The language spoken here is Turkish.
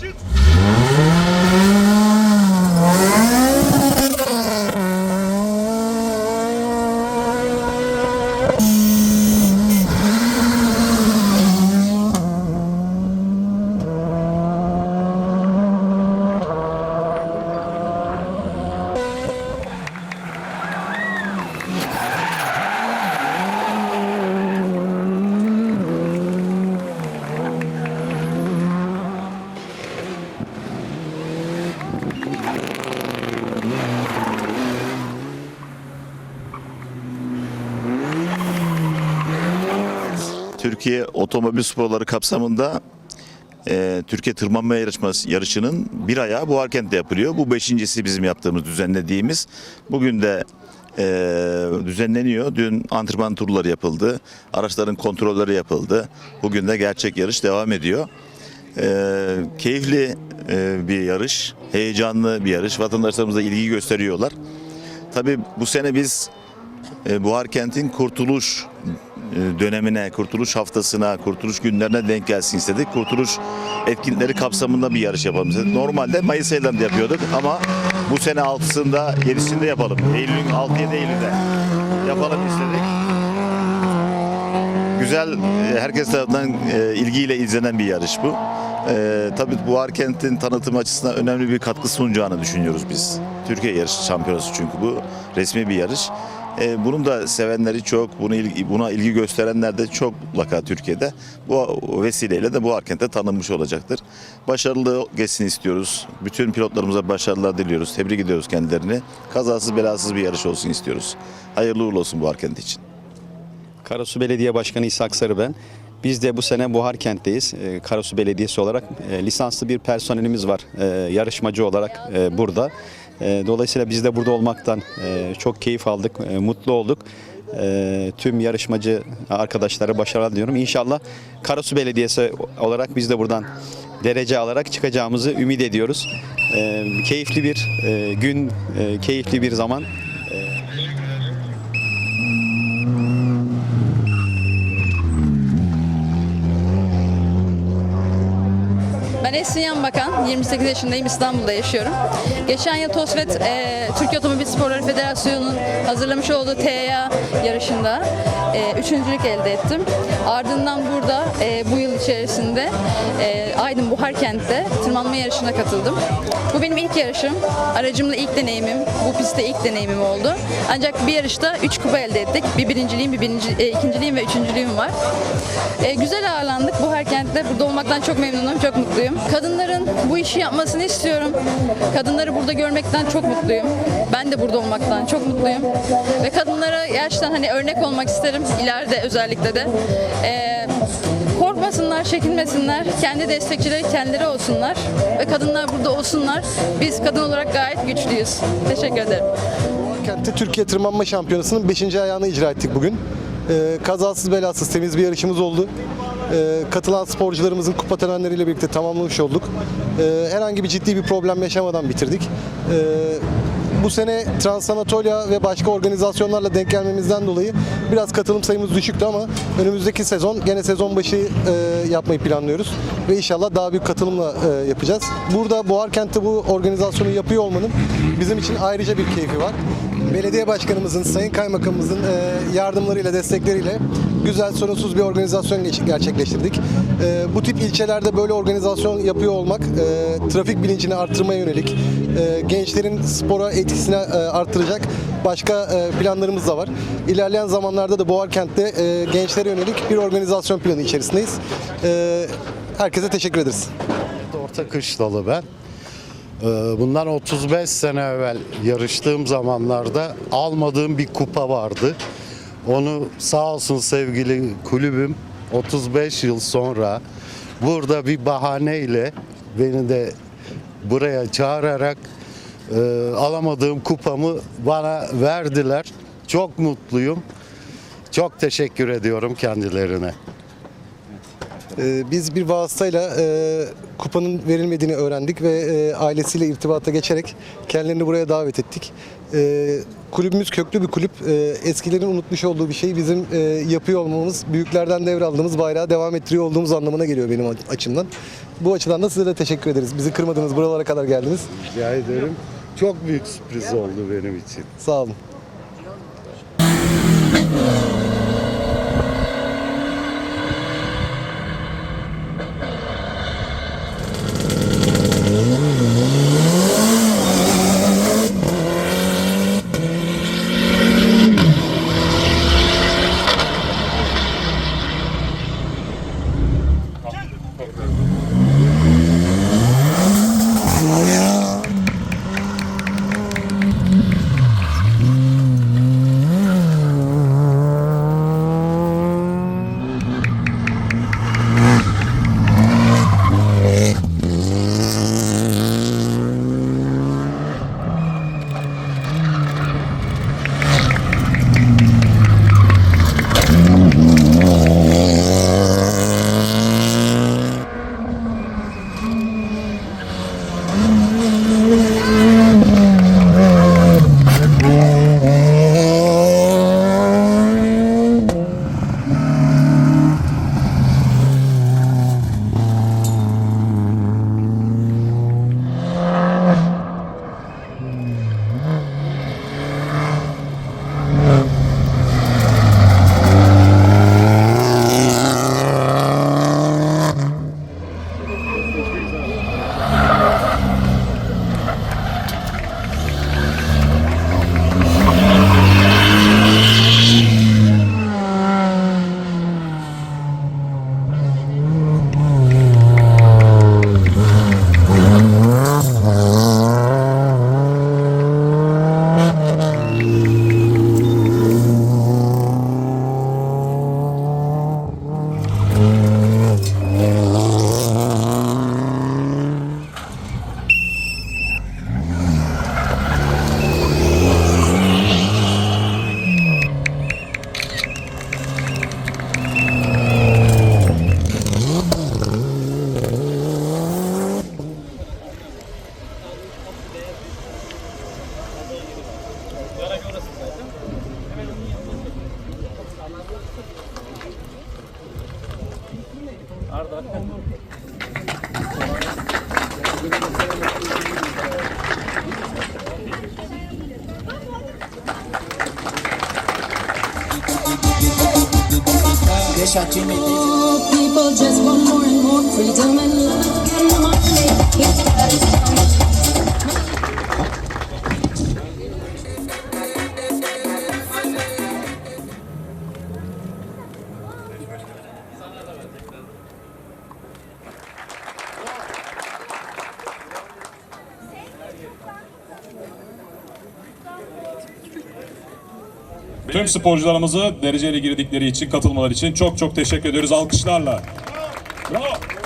Shoot! Türkiye Otomobil Sporları kapsamında e, Türkiye Tırmanma Yarışması yarışının bir ayağı Buharkent'te yapılıyor. Bu beşincisi bizim yaptığımız, düzenlediğimiz. Bugün de e, düzenleniyor. Dün antrenman turları yapıldı. Araçların kontrolleri yapıldı. Bugün de gerçek yarış devam ediyor. E, keyifli e, bir yarış, heyecanlı bir yarış. Vatandaşlarımız da ilgi gösteriyorlar. Tabii bu sene biz e, Buharkent'in kurtuluş e, dönemine, kurtuluş haftasına, kurtuluş günlerine denk gelsin istedik. Kurtuluş etkinlikleri kapsamında bir yarış yapalım istedik. Normalde Mayıs aylarında yapıyorduk ama bu sene 6'sında, 7'sinde yapalım. Eylül'ün 6-7 Eylül'de yapalım istedik. Güzel, e, herkes tarafından e, ilgiyle izlenen bir yarış bu. E, tabii Buharkent'in tanıtım açısından önemli bir katkı sunacağını düşünüyoruz biz. Türkiye yarış şampiyonası çünkü bu resmi bir yarış. E, bunun da sevenleri çok, bunu buna ilgi gösterenler de çok mutlaka Türkiye'de. Bu vesileyle de bu Arkent'te tanınmış olacaktır. Başarılı geçsin istiyoruz. Bütün pilotlarımıza başarılar diliyoruz. Tebrik ediyoruz kendilerini. Kazasız belasız bir yarış olsun istiyoruz. Hayırlı uğurlu olsun bu Arkent için. Karasu Belediye Başkanı İshak Sarı ben. Biz de bu sene Buharkent'teyiz. Ee, Karasu Belediyesi olarak e, lisanslı bir personelimiz var e, yarışmacı olarak e, burada. E, Dolayısıyla biz de burada olmaktan e, çok keyif aldık, e, mutlu olduk. E, Tüm yarışmacı arkadaşlara başarılar diliyorum. İnşallah Karasu Belediyesi olarak biz de buradan derece alarak çıkacağımızı ümit ediyoruz. Keyifli bir gün, keyifli bir zaman Ben Esin Yan Bakan, 28 yaşındayım, İstanbul'da yaşıyorum. Geçen yıl TOSVET, e, Türkiye Otomobil Sporları Federasyonu'nun hazırlamış olduğu TEA yarışında e, üçüncülük elde ettim. Ardından burada e, bu yıl içerisinde e, Aydın Buharkent'te tırmanma yarışına katıldım. Bu benim ilk yarışım, aracımla ilk deneyimim, bu pistte ilk deneyimim oldu. Ancak bir yarışta 3 kupa elde ettik. Bir birinciliğim, bir birinci, e, ikinciliğim ve üçüncülüğüm var. E, güzel ağırlandık Buharkent'te. Burada olmaktan çok memnunum, çok mutluyum. Kadınların bu işi yapmasını istiyorum. Kadınları burada görmekten çok mutluyum. Ben de burada olmaktan çok mutluyum. Ve kadınlara gerçekten hani örnek olmak isterim ileride özellikle de. E, korkmasınlar, çekinmesinler. Kendi destekçileri kendileri olsunlar. Ve kadınlar burada olsunlar. Biz kadın olarak gayet güçlüyüz. Teşekkür ederim. Kent'te Türkiye Tırmanma Şampiyonası'nın 5. ayağını icra ettik bugün. Ee, kazasız belasız temiz bir yarışımız oldu. Ee, katılan sporcularımızın kupa törenleriyle birlikte tamamlamış olduk. Ee, herhangi bir ciddi bir problem yaşamadan bitirdik. Ee, bu sene Transanatolia ve başka organizasyonlarla denk gelmemizden dolayı biraz katılım sayımız düşüktü ama önümüzdeki sezon gene sezon başı e, yapmayı planlıyoruz ve inşallah daha büyük katılımla e, yapacağız. Burada Boğarkent'te bu organizasyonu yapıyor olmanın bizim için ayrıca bir keyfi var. Belediye başkanımızın, sayın kaymakamımızın e, yardımlarıyla, destekleriyle güzel, sorunsuz bir organizasyon gerçekleştirdik. E, bu tip ilçelerde böyle organizasyon yapıyor olmak e, trafik bilincini arttırmaya yönelik, gençlerin spora etkisini arttıracak başka planlarımız da var. İlerleyen zamanlarda da Boğarkent'te gençlere yönelik bir organizasyon planı içerisindeyiz. Herkese teşekkür ederiz. Orta Kışlalı ben. Ee, Bundan 35 sene evvel yarıştığım zamanlarda almadığım bir kupa vardı. Onu sağ olsun sevgili kulübüm 35 yıl sonra burada bir bahaneyle beni de buraya çağırarak e, alamadığım kupamı bana verdiler. Çok mutluyum. Çok teşekkür ediyorum kendilerine. Ee, Biz bir vasıtayla e, kupanın verilmediğini öğrendik ve e, ailesiyle irtibata geçerek kendilerini buraya davet ettik. E, kulübümüz köklü bir kulüp. E, eskilerin unutmuş olduğu bir şeyi bizim e, yapıyor olmamız, büyüklerden devraldığımız bayrağı devam ettiriyor olduğumuz anlamına geliyor benim açımdan. Bu açıdan da size de teşekkür ederiz. Bizi kırmadınız, buralara kadar geldiniz. Rica ederim. Çok büyük sürpriz oldu benim için. Sağ olun. People just want more and more freedom and love. Come on, it's Tüm sporcularımızı dereceli girdikleri için, katılmaları için çok çok teşekkür ediyoruz alkışlarla. Bravo.